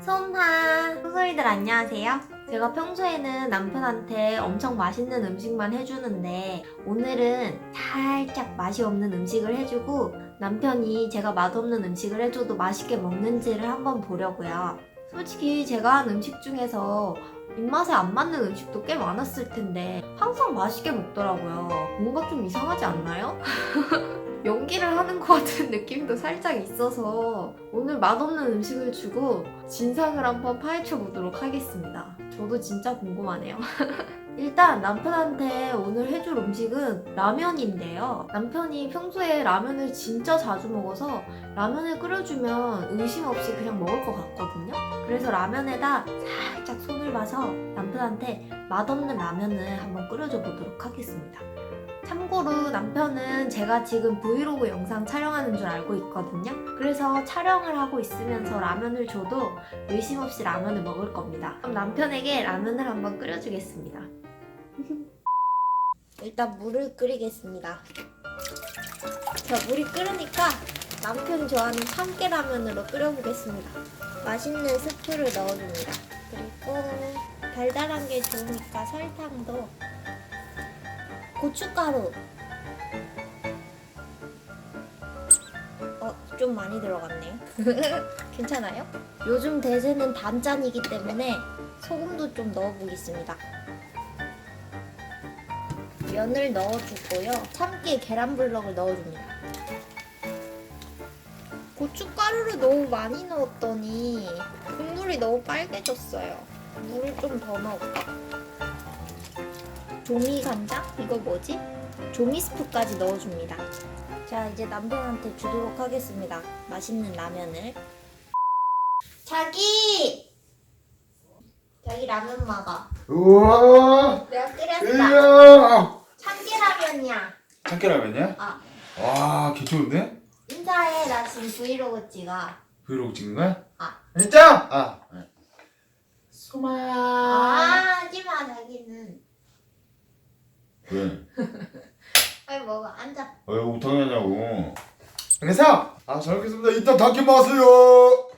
솜하 소소이들 안녕하세요. 제가 평소에는 남편한테 엄청 맛있는 음식만 해주는데 오늘은 살짝 맛이 없는 음식을 해주고 남편이 제가 맛없는 음식을 해줘도 맛있게 먹는지를 한번 보려고요. 솔직히 제가 한 음식 중에서 입맛에 안 맞는 음식도 꽤 많았을 텐데 항상 맛있게 먹더라고요. 뭔가 좀 이상하지 않나요? 연기를 하는 것 같은 느낌도 살짝 있어서 오늘 맛없는 음식을 주고 진상을 한번 파헤쳐 보도록 하겠습니다. 저도 진짜 궁금하네요. 일단 남편한테 오늘 해줄 음식은 라면인데요. 남편이 평소에 라면을 진짜 자주 먹어서 라면을 끓여주면 의심 없이 그냥 먹을 것 같거든요. 그래서 라면에다 살짝 손을 봐서 남편한테 맛없는 라면을 한번 끓여줘 보도록 하겠습니다. 참고로 남편은 제가 지금 브이로그 영상 촬영하는 줄 알고 있거든요. 그래서 촬영을 하고 있으면서 라면을 줘도 의심 없이 라면을 먹을 겁니다. 그럼 남편에게 라면을 한번 끓여주겠습니다. 일단 물을 끓이겠습니다. 자, 물이 끓으니까 남편이 좋아하는 참깨 라면으로 끓여보겠습니다. 맛있는 스프를 넣어줍니다. 그리고 달달한 게 좋으니까 설탕도 고춧가루. 어, 좀 많이 들어갔네요. 괜찮아요? 요즘 대세는 단짠이기 때문에 소금도 좀 넣어보겠습니다. 면을 넣어주고요. 참깨 계란 블럭을 넣어줍니다. 고춧가루를 너무 많이 넣었더니 국물이 너무 빨개졌어요. 물을 좀 더 넣을까? 종이 간장? 이거 뭐지? 종이 스프까지 넣어줍니다. 자, 이제 남편한테 주도록 하겠습니다. 맛있는 라면을. 자기! 자기 라면 먹어. 우와 내가 끓였어. 이야 참깨라면이야. 참깨라면이야? 아, 와 개 좋은데? 인사해. 나 지금 브이로그 찍어. 브이로그 찍는 거야? 아. 진짜? 아 소마 아, 하지마, 자기는. 왜? 빨리 먹어. 앉아. 왜 못하겠냐고 그래서 아잘 먹겠습니다 이따 닦기 마세요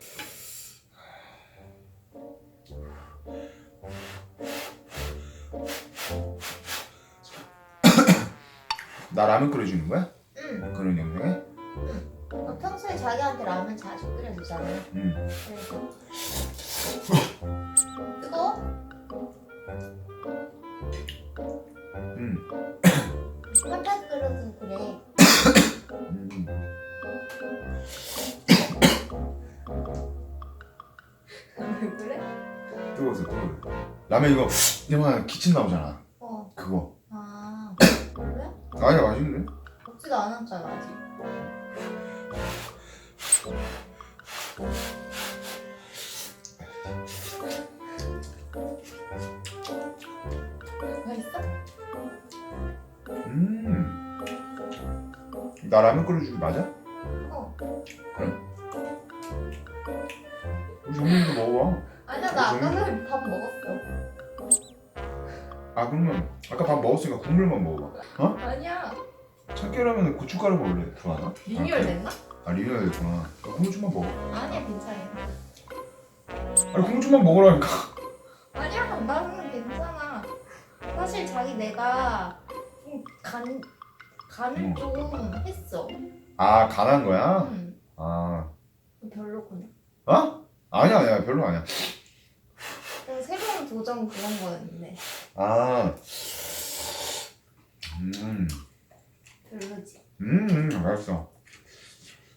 나 라면 끓여주는 거야? 응. 그런 영상에? 너 평소에 자기한테 라면 자주 끓여주잖아. 응 그래서. 뜨거워? 응. 한달 끓여도 그래. 음. 왜 그래? 뜨거워서 뜨거워 라면 이거 이만 기침 나오잖아 어. 그거 아. 그래? 아니야 맛있는데? 먹지도 않았잖아, 아직. 나 라면 끓여주기 맞아? 어. 우리 정민이도 먹어봐 아니야, 나 아까 전에 밥 먹었어. 아 그러면 아까 밥 먹었으니까 국물만 먹어봐 아니야. 참깨라면 고춧가루 먹을래? 리뉴얼 아, 됐나? 아 리뉴얼 됐구나 아, 국물 좀만 먹어 아니야, 괜찮아. 아니 국물 좀만 먹으라니까 아니야, 나는 괜찮아. 사실 자기 내가 좀 간, 간을 음. 좀 했어. 아 간한 거야? 응. 아 별로구나. 어? 아니야 아니야 별로 아니야 그냥 새로운 도전 그런 거였는데. 아 음, 별로지. 음, 음 맛있어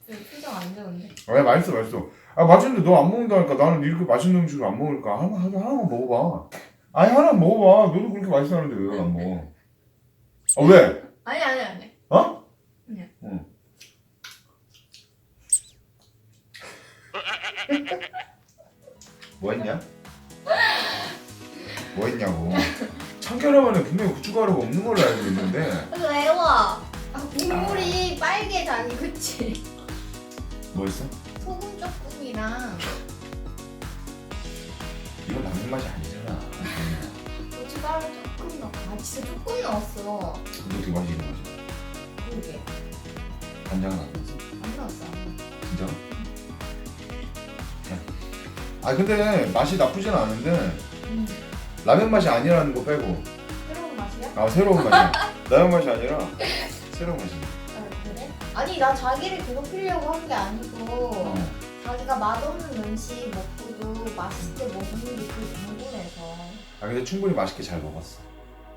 왜 표정 안 좋은데? 아 맛있어 맛있어 아 맛있는데 너 안 먹는다니까 나는 이렇게 맛있는 음식을 안 먹으니까 하나, 하나, 하나만 먹어봐 아니 하나 먹어봐 너도 그렇게 맛있다는데 왜 안 먹어 아 왜? 아니, 아니, 아니. 어? 아니야. 응. 뭐 했냐? 뭐 했냐고. 참깨라면에 분명히 고춧가루가 없는 걸로 알고 있는데 그래서 매워. 아, 국물이 빨개자니, 그치? 뭐 했어? 소금 조금이랑 이건 라면 맛이 아니잖아. 고춧가루 조금 넣어. 아, 진짜 조금 넣었어. 근데 어떻게 맛이 이런 거지? 모르게. 간장은. 안 넣었어, 안 넣었어. 진짜? 아 근데 맛이 나쁘진 않은데 음. 라면 맛이 아니라는 거 빼고 새로운 맛이야? 아 새로운 맛이야 라면 맛이 아니라 새로운 맛이야 아, 그래? 아니 나 자기를 괴롭히려고 한 게 아니고 어. 자기가 맛없는 음식 먹고도 맛있게 먹는 게 그게 궁금해서 아 근데 충분히 맛있게 잘 먹었어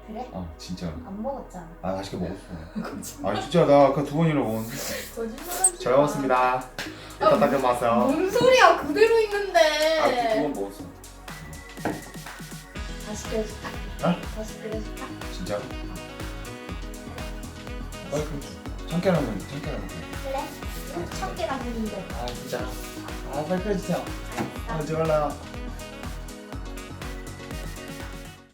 그래? 아 진짜 안 먹었잖아 아 맛있게 먹었어 아 진짜 나 아까 두 번이나 먹었는데 거짓말 먹었습니다. 이따 닦여 먹었어요 뭔 소리야. 그대로 있는데. 아두 번 먹었어. 다시 끓여줄까? 어? 다시 끓여줄까? 진짜? 아 그럼 참깨라면 참깨라면. 그래? 참깨랑 했는데. 아 진짜. 아 빨리 끓여주세요. 아 언제 올라요